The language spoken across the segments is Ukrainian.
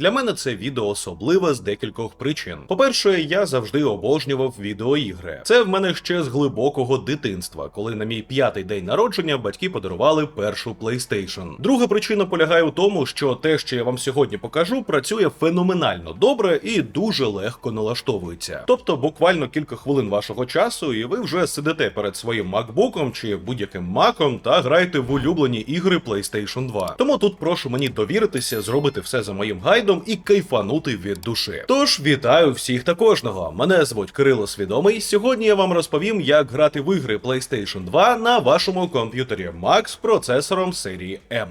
Для мене це відео особливе з декількох причин. По-перше, я завжди обожнював відеоігри. Це в мене ще з глибокого дитинства, коли на мій п'ятий день народження батьки подарували першу PlayStation. Друга причина полягає у тому, що те, що я вам сьогодні покажу, працює феноменально добре і дуже легко налаштовується. Тобто, буквально кілька хвилин вашого часу, і ви вже сидите перед своїм макбуком чи будь-яким маком та граєте в улюблені ігри PlayStation 2. Тому тут прошу мені довіритися, зробити все за моїм гайдом і кайфанути від душі. Тож вітаю всіх та кожного. Мене звуть Кирило Свідомий. Сьогодні я вам розповім, як грати в ігри PlayStation 2 на вашому комп'ютері Mac з процесором серії M.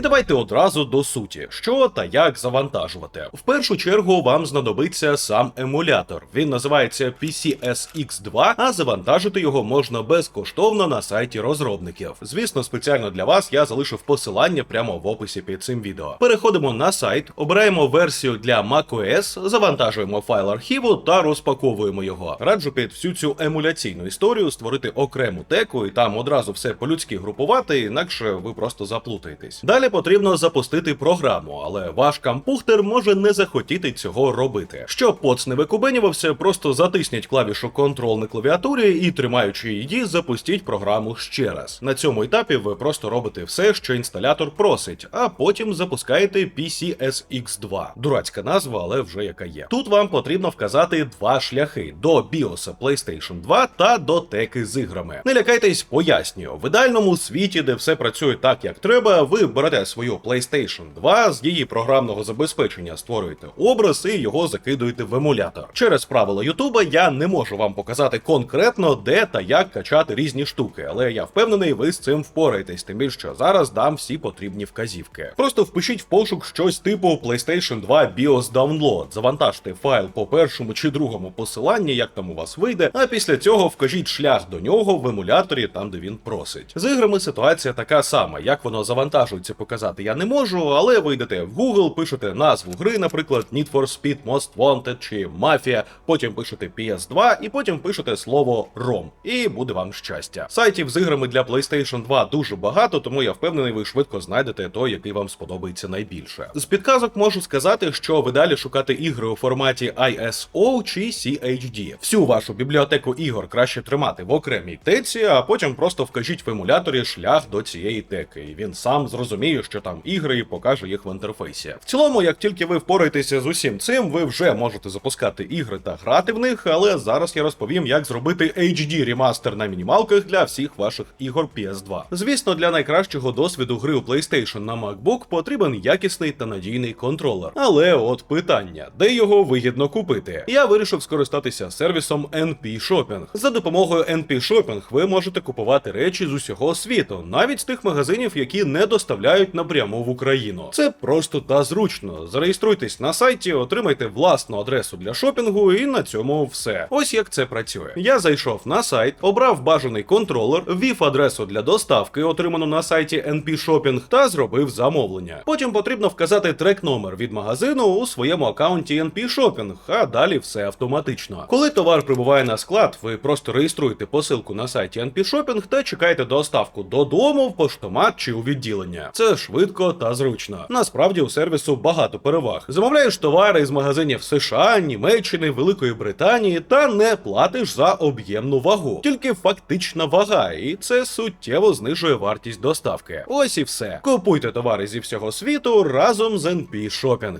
І давайте одразу до суті, що та як завантажувати. В першу чергу вам знадобиться сам емулятор. Він називається PCSX2, а завантажити його можна безкоштовно на сайті розробників. Звісно, спеціально для вас я залишив посилання прямо в описі під цим відео. Переходимо на сайт, обираємо версію для macOS, завантажуємо файл архіву та розпаковуємо його. Раджу під всю цю емуляційну історію створити окрему теку і там одразу все по-людськи групувати, інакше ви просто заплутаєтесь. Далі потрібно запустити програму, але ваш компухтер може не захотіти цього робити. Щоб поц не викубенювався, просто затисніть клавішу Ctrl на клавіатурі і, тримаючи її, запустіть програму ще раз. На цьому етапі ви просто робите все, що інсталятор просить, а потім запускаєте PCSX2. Дурацька назва, але вже яка є. Тут вам потрібно вказати два шляхи: до BIOS PlayStation 2 та до теки з іграми. Не лякайтесь, пояснюю. В ідеальному світі, де все працює так, як треба, ви берете свою PlayStation 2 з її програмного забезпечення, створюєте образ і його закидуєте в емулятор. Через правила Ютуба я не можу вам показати конкретно, де та як качати різні штуки, але я впевнений, ви з цим впораєтесь, тим більше що зараз дам всі потрібні вказівки. Просто впишіть в пошук щось типу PlayStation 2 BIOS Download, завантажте файл по першому чи другому посиланні, як там у вас вийде, а після цього вкажіть шлях до нього в емуляторі, там де він просить. З іграми ситуація така сама, як воно завантажується, показати я не можу, але ви йдете в Google, пишете назву гри, наприклад, Need for Speed Most Wanted чи Mafia, потім пишете PS2 і потім пишете слово ROM. І буде вам щастя. Сайтів з іграми для PlayStation 2 дуже багато, тому я впевнений, ви швидко знайдете той, який вам сподобається найбільше. З підказок можу сказати, що ви далі шукати ігри у форматі ISO чи CHD. Всю вашу бібліотеку ігор краще тримати в окремій теці, а потім просто вкажіть в емуляторі шлях до цієї теки, і він сам зрозуміє, що там ігри і покаже їх в інтерфейсі. В цілому, як тільки ви впораєтеся з усім цим, ви вже можете запускати ігри та грати в них, але зараз я розповім, як зробити HD ремастер на мінімалках для всіх ваших ігор PS2. Звісно, для найкращого досвіду гри у PlayStation на MacBook потрібен якісний та надійний контролер. Але от питання, де його вигідно купити? Я вирішив скористатися сервісом NP Shopping. За допомогою NP Shopping ви можете купувати речі з усього світу, навіть з тих магазинів, які не доставляють напряму в Україну. Це просто та зручно. Зареєструйтесь на сайті, отримайте власну адресу для шопінгу, і на цьому все. Ось як це працює. Я зайшов на сайт, обрав бажаний контролер, ввів адресу для доставки, отриману на сайті NP Shopping, та зробив замовлення. Потім потрібно вказати трек-номер від магазину у своєму аккаунті NP Shopping, а далі все автоматично. Коли товар прибуває на склад, ви просто реєструєте посилку на сайті NP Shopping та чекаєте доставку додому, в поштомат чи у відділення. Це швидко та зручно. Насправді у сервісу багато переваг. Замовляєш товари з магазинів США, Німеччини, Великої Британії та не платиш за об'ємну вагу, тільки фактична вага, і це суттєво знижує вартість доставки. Ось і все. Купуйте товари зі всього світу разом з NP Shopping.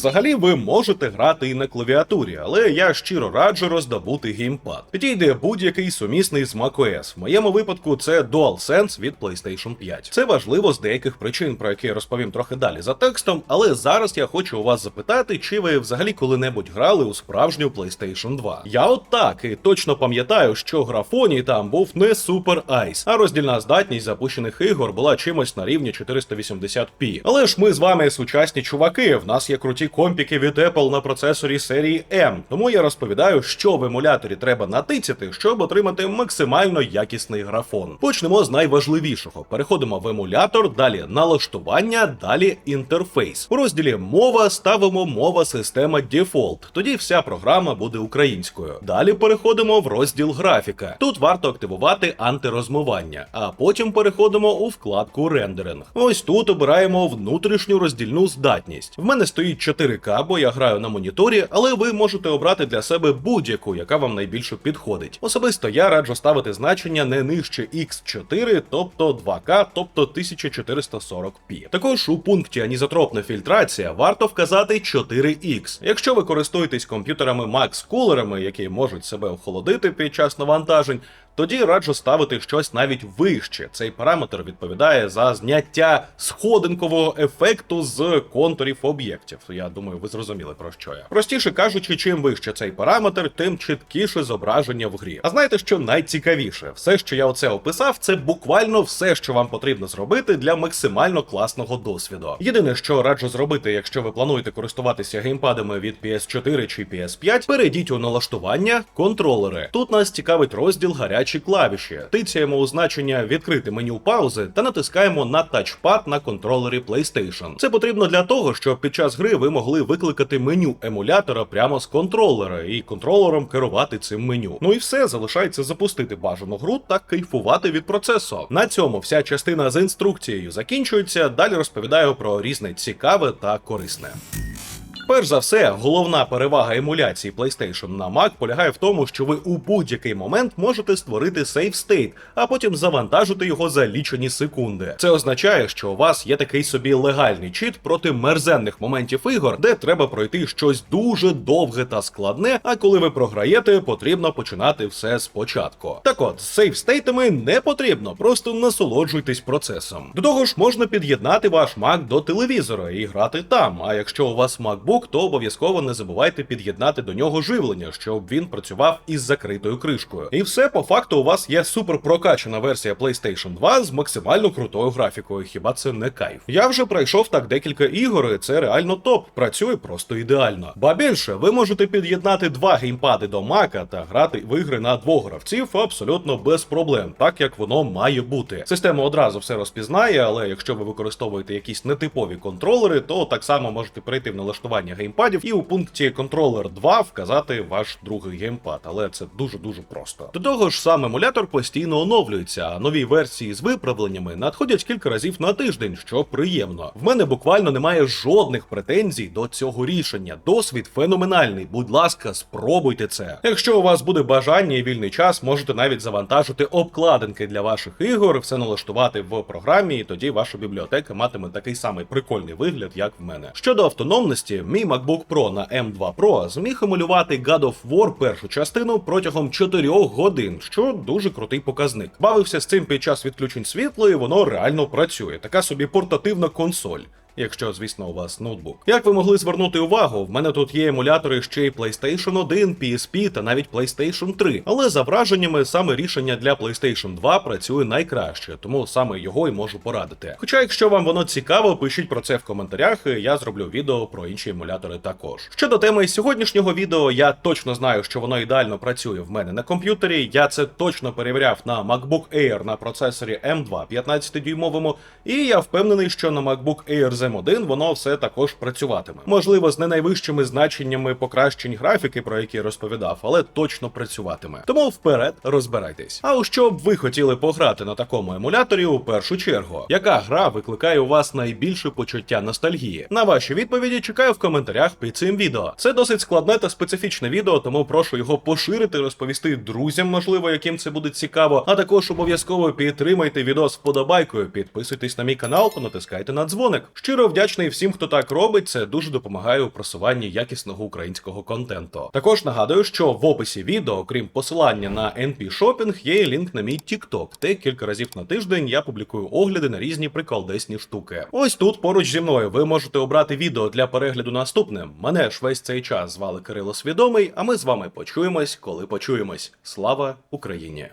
Взагалі ви можете грати і на клавіатурі, але я щиро раджу роздобути геймпад. Підійде будь-який сумісний з macOS. В моєму випадку це DualSense від PlayStation 5. Це важливо з деяких причин, про які я розповім трохи далі за текстом, але зараз я хочу у вас запитати, чи ви взагалі коли-небудь грали у справжню PlayStation 2. Я от так і точно пам'ятаю, що графоній там був не Super Ice, а роздільна здатність запущених ігор була чимось на рівні 480p. Але ж ми з вами сучасні чуваки, в нас є круті компіки від Apple на процесорі серії M. Тому я розповідаю, що в емуляторі треба натицяти, щоб отримати максимально якісний графон. Почнемо з найважливішого. Переходимо в емулятор, далі налаштування, далі інтерфейс. У розділі мова ставимо мова система Default. Тоді вся програма буде українською. Далі переходимо в розділ графіка. Тут варто активувати антирозмивання, а потім переходимо у вкладку рендеринг. Ось тут обираємо внутрішню роздільну здатність. В мене стоїть 4К, бо я граю на моніторі, але ви можете обрати для себе будь-яку, яка вам найбільше підходить. Особисто я раджу ставити значення не нижче X4, тобто 2К, тобто 1440p. Також у пункті анізотропна фільтрація варто вказати 4X. Якщо ви користуєтесь комп'ютерами Mac з кулерами, які можуть себе охолодити під час навантажень, тоді раджу ставити щось навіть вище. Цей параметр відповідає за зняття сходинкового ефекту з контурів об'єктів. Я думаю, ви зрозуміли про що я. Простіше кажучи, чим вище цей параметр, тим чіткіше зображення в грі. А знаєте, що найцікавіше? Все, що я оце описав, це буквально все, що вам потрібно зробити для максимально класного досвіду. Єдине, що раджу зробити, якщо ви плануєте користуватися геймпадами від PS4 чи PS5, перейдіть у налаштування контролери. Тут нас цікавить розділ гарячі клавіші. Тицяємо у значення відкрити меню паузи та натискаємо на тачпад на контролері PlayStation. Це потрібно для того, щоб під час гри ви могли викликати меню емулятора прямо з контролера і контролером керувати цим меню. Ну і все залишається запустити бажану гру та кайфувати від процесу. На цьому вся частина з інструкцією закінчується. Далі розповідаю про різне цікаве та корисне. Перш за все, головна перевага емуляції PlayStation на Mac полягає в тому, що ви у будь-який момент можете створити сейф стейт, а потім завантажити його за лічені секунди. Це означає, що у вас є такий собі легальний чіт проти мерзенних моментів ігор, де треба пройти щось дуже довге та складне. А коли ви програєте, потрібно починати все спочатку. Так от, з сейф стейтами не потрібно, просто насолоджуйтесь процесом. До того ж, можна під'єднати ваш Mac до телевізора і грати там. А якщо у вас MacBook, то обов'язково не забувайте під'єднати до нього живлення, щоб він працював із закритою кришкою. І все по факту у вас є супер прокачана версія PlayStation 2 з максимально крутою графікою. Хіба це не кайф? Я вже пройшов так декілька ігор, і це реально топ. Працює просто ідеально. Ба більше, ви можете під'єднати два геймпади до Мака та грати в ігри на двох гравців абсолютно без проблем, так як воно має бути. Система одразу все розпізнає, але якщо ви використовуєте якісь нетипові контролери, то так само можете перейти в налаштування геймпадів і у пункті контролер 2 вказати ваш другий геймпад, але це дуже дуже просто. До того ж, сам емулятор постійно оновлюється, а нові версії з виправленнями надходять кілька разів на тиждень, що приємно. В мене буквально немає жодних претензій до цього рішення. Досвід феноменальний. Будь ласка, спробуйте це. Якщо у вас буде бажання і вільний час, можете навіть завантажити обкладинки для ваших ігор, все налаштувати в програмі, і тоді ваша бібліотека матиме такий самий прикольний вигляд, як в мене. Щодо автономності, мій MacBook Pro на M2 Pro зміг емулювати God of War першу частину протягом 4 годин, що дуже крутий показник. Бавився з цим під час відключень світла, і воно реально працює. Така собі портативна консоль. Якщо, звісно, у вас ноутбук. Як ви могли звернути увагу, в мене тут є емулятори ще й PlayStation 1, PSP та навіть PlayStation 3. Але за враженнями саме рішення для PlayStation 2 працює найкраще, тому саме його й можу порадити. Хоча, якщо вам воно цікаво, пишіть про це в коментарях, і я зроблю відео про інші емулятори також. Щодо теми сьогоднішнього відео, я точно знаю, що воно ідеально працює в мене на комп'ютері. Я це точно перевіряв на MacBook Air на процесорі M2 15-дюймовому, і я впевнений, що на MacBook Air з M1 воно все також працюватиме. Можливо, з не найвищими значеннями покращень графіки, про які я розповідав, але точно працюватиме. Тому вперед розбирайтесь. А у що б ви хотіли пограти на такому емуляторі у першу чергу? Яка гра викликає у вас найбільше почуття ностальгії? На ваші відповіді чекаю в коментарях під цим відео. Це досить складне та специфічне відео, тому прошу його поширити, розповісти друзям, можливо, яким це буде цікаво. А також обов'язково підтримайте відео з вподобайкою, підписуйтесь на мій канал, понатискайте на дзвоник. Щиро вдячний всім, хто так робить. Це дуже допомагає у просуванні якісного українського контенту. Також нагадую, що в описі відео, окрім посилання на NP Shopping, є і лінк на мій TikTok, де кілька разів на тиждень я публікую огляди на різні приколдесні штуки. Ось тут поруч зі мною ви можете обрати відео для перегляду наступним. Мене ж весь цей час звали Кирило Свідомий, а ми з вами почуємось, коли почуємось. Слава Україні!